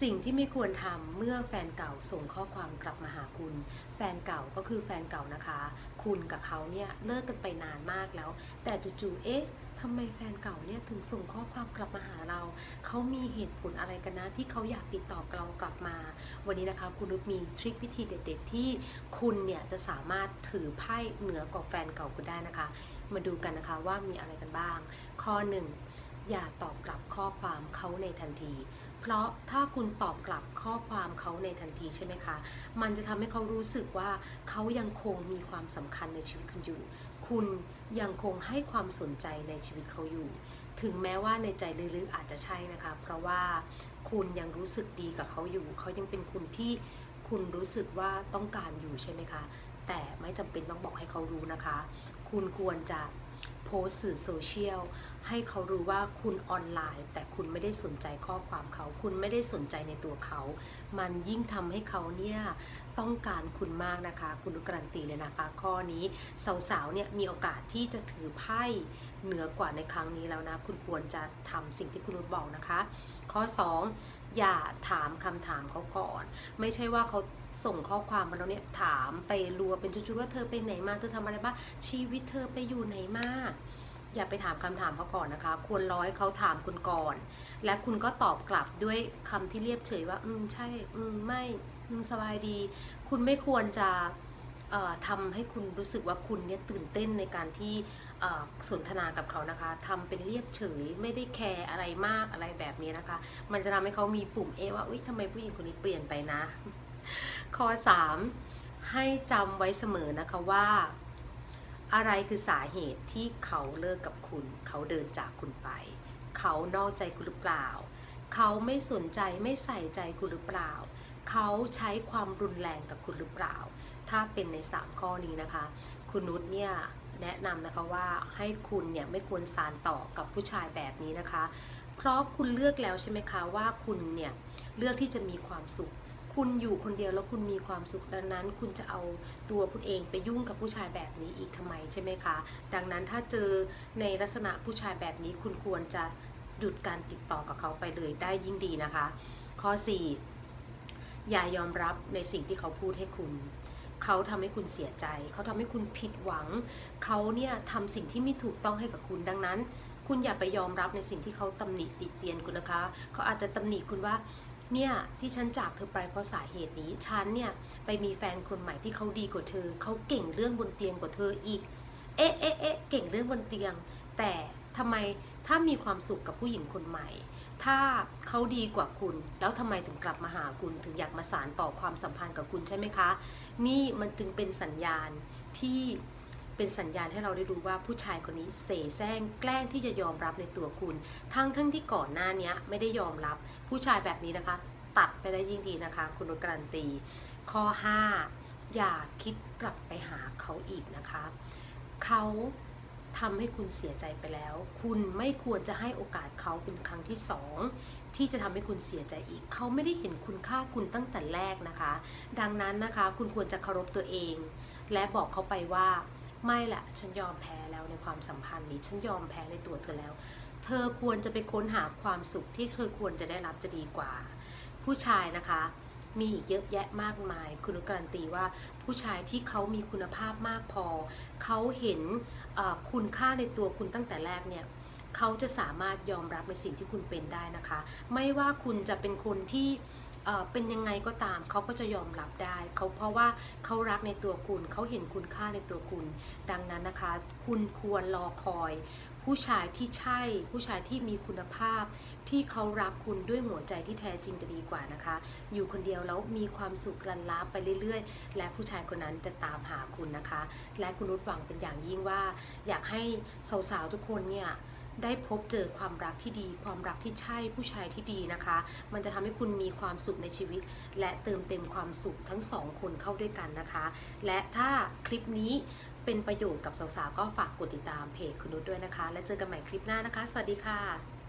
สิ่งที่ไม่ควรทำเมื่อแฟนเก่าส่งข้อความกลับมาหาคุณ แฟนเก่าก็คือแฟนเก่านะคะ คุณกับเขาเนี่ยเลิกกันไปนานมากแล้ว แต่จู่ๆเอ๊ะทำไมแฟนเก่าเนี่ยถึงส่งข้อความกลับมาหาเรา เขามีเหตุผลอะไรกันนะที่เขาอยากติดต่อเรากลับมา วันนี้นะคะคุณนุชมีทริควิธีเด็ด ๆ ที่คุณเนี่ยจะสามารถถือไพ่เหนือกว่าแฟนเก่าคุณได้นะคะ มาดูกันนะคะว่ามีอะไรกันบ้าง ข้อหนึ่ง อย่าตอบกลับข้อความเขาในทันที เพราะถ้าคุณตอบกลับข้อความเขาในทันทีใช่ไหมคะ มันจะทำให้เขารู้สึกว่าเขายังคงมีความสำคัญในชีวิตคุณอยู่ คุณยังคงให้ความสนใจในชีวิตเขาอยู่ ถึงแม้ว่าในใจลึกๆอาจจะใช่นะคะ เพราะว่าคุณยังรู้สึกดีกับเขาอยู่ เขายังเป็นคุณที่คุณรู้สึกว่าต้องการอยู่ใช่ไหมคะ แต่ไม่จำเป็นต้องบอกให้เขารู้นะคะ คุณควรจะ โพสต์สื่อโซเชียลให้เขารู้ว่าคุณออนไลน์ แต่คุณไม่ได้สนใจข้อความเขา คุณไม่ได้สนใจในตัวเขา มันยิ่งทำให้เขาเนี่ยต้องการคุณมากนะคะ คุณการันตีเลยนะคะ ข้อนี้สาวๆเนี่ยมีโอกาสที่จะถือไพ่ เหนือกว่าในครั้งนี้แล้วนะ คุณควรจะทำสิ่งที่คุณนุชบอกนะคะ ข้อ 2 อย่าถามคำถามเขาก่อน ไม่ใช่ว่าเขาส่งข้อความมาแล้วเนี่ยถามไปรัวเป็นชุดๆว่าเธอไปไหนมาเธอทำอะไรบ้างชีวิตเธอไปอยู่ไหนมาอย่าไปถามคำถามเขาก่อนนะคะ ควรร้อยเขาถามคุณก่อน และคุณก็ตอบกลับด้วยคำที่เรียบเฉยว่า อืมใช่ อืมไม่ อืมสบายดี คุณไม่ควรจะ ทำให้คุณรู้สึกว่าคุณเนี่ยตื่นเต้นในการที่สนทนากับเขานะคะทำเป็นเรียบเฉยไม่ได้แคร์อะไรมากอะไรแบบนี้นะคะ มันจะทำให้เขามีปุ่มเอว่าอุ้ยทำไมผู้หญิงคนนี้เปลี่ยนไปนะ ข้อ 3 ให้จำไว้เสมอนะคะว่า อะไรคือสาเหตุที่เขาเลิกกับคุณ เขาเดินจากคุณไป เขานอกใจคุณหรือเปล่า เขาไม่สนใจไม่ใส่ใจคุณหรือเปล่า เขาใช้ความรุนแรงกับคุณหรือเปล่า ถ้าเป็นใน 3 ข้อนี้นะคะ คุณนุชเนี่ยแนะนำนะคะว่าให้คุณเนี่ยไม่ควรสารต่อกับผู้ชายแบบนี้นะคะ เพราะคุณเลือกแล้วใช่ไหมคะว่าคุณเนี่ยเลือกที่จะมีความสุข คุณอยู่คนเดียวแล้วคุณมีความสุขดังนั้น คุณจะเอาตัวคุณเองไปยุ่งกับผู้ชายแบบนี้อีกทำไมใช่ไหมคะ ดังนั้นถ้าเจอในลักษณะผู้ชายแบบนี้คุณควรจะหยุดการติดต่อกับเขาไปเลยได้ยิ่งดีนะคะ ข้อ 4 อย่ายอมรับในสิ่งที่เขาพูดให้คุณ เขาทำให้คุณเสียใจ เขาทำให้คุณผิดหวัง เขาเนี่ยทำสิ่งที่ไม่ถูกต้องให้กับคุณดังนั้น คุณอย่าไปยอมรับในสิ่งที่เขาตำหนิติเตียนคุณนะคะ เขาอาจจะตำหนิคุณว่าเนี่ยที่ฉันจากเธอไปเพราะสาเหตุนี้ ฉันเนี่ยไปมีแฟนคนใหม่ที่เขาดีกว่าเธอ เขาเก่งเรื่องบนเตียงกว่าเธออีก เอ๊ะเอ๊ะเอ๊ะเก่งเรื่องบนเตียง แต่ ทำไมถ้ามีความสุขกับผู้หญิงคนใหม่ ถ้าเขาดีกว่าคุณ แล้วทำไมถึงกลับมาหาคุณถึงอยากมาสานต่อความสัมพันธ์กับคุณใช่ไหมคะ นี่มันจึงเป็นสัญญาณที่เป็นสัญญาณให้เราได้รู้ว่าผู้ชายคนนี้เสแสร้งแกล้งที่จะยอมรับในตัวคุณ ทั้งทั้งที่ก่อนหน้านี้ไม่ได้ยอมรับผู้ชายแบบนี้นะคะ ตัดไปได้ยิ่งดีนะคะ คุณนุชการันตี ข้อ 5 อย่าคิดกลับไปหาเขาอีกนะคะเขา ทำให้คุณเสียใจไปแล้ว คุณไม่ควรจะให้โอกาสเขาเป็นครั้งที่สองที่จะทำให้คุณเสียใจอีก เขาไม่ได้เห็นคุณค่าคุณตั้งแต่แรกนะคะ ดังนั้นนะคะ คุณควรจะเคารพตัวเอง และบอกเขาไปว่า ไม่ละฉันยอมแพ้แล้วในความสัมพันธ์นี้ ฉันยอมแพ้ในตัวเธอแล้ว เธอควรจะไปค้นหาความสุขที่เธอควรจะได้รับจะดีกว่า ผู้ชายนะคะ มีอีกเยอะแยะมากมาย คุณการันตีว่าผู้ชายที่เขามีคุณภาพมากพอ เขาเห็นคุณค่าในตัวคุณตั้งแต่แรกเนี่ยเขาจะสามารถยอมรับในสิ่งที่คุณเป็นได้นะคะ ไม่ว่าคุณจะเป็นคนที่ เป็นยังไงก็ตามเขาก็จะยอมรับได้เขาเพราะว่าเขารักในตัวคุณเขาเห็นคุณค่าในตัวคุณ ดังนั้นนะคะ คุณควรรอคอย ผู้ชายที่ใช่ ผู้ชายที่มีคุณภาพ ที่เขารักคุณด้วยหัวใจที่แท้จริงจะดีกว่านะคะ อยู่คนเดียวแล้วมีความสุขลันล้าไปเรื่อยๆ และผู้ชายคนนั้นจะตามหาคุณนะคะ และคุณนุชหวังเป็นอย่างยิ่งว่า อยากให้สาวๆทุกคนเนี่ย ได้พบเจอความรักที่ดี ความรักที่ใช่ผู้ชายที่ดีนะคะ มันจะทำให้คุณมีความสุขในชีวิต และเติมเต็มความสุขทั้งสองคนเข้าด้วยกันนะคะ และถ้าคลิปนี้เป็นประโยชน์กับสาวๆก็ฝากกดติดตามเพจคุณนุชด้วยนะคะ และเจอกันใหม่คลิปหน้านะคะ สวัสดีค่ะ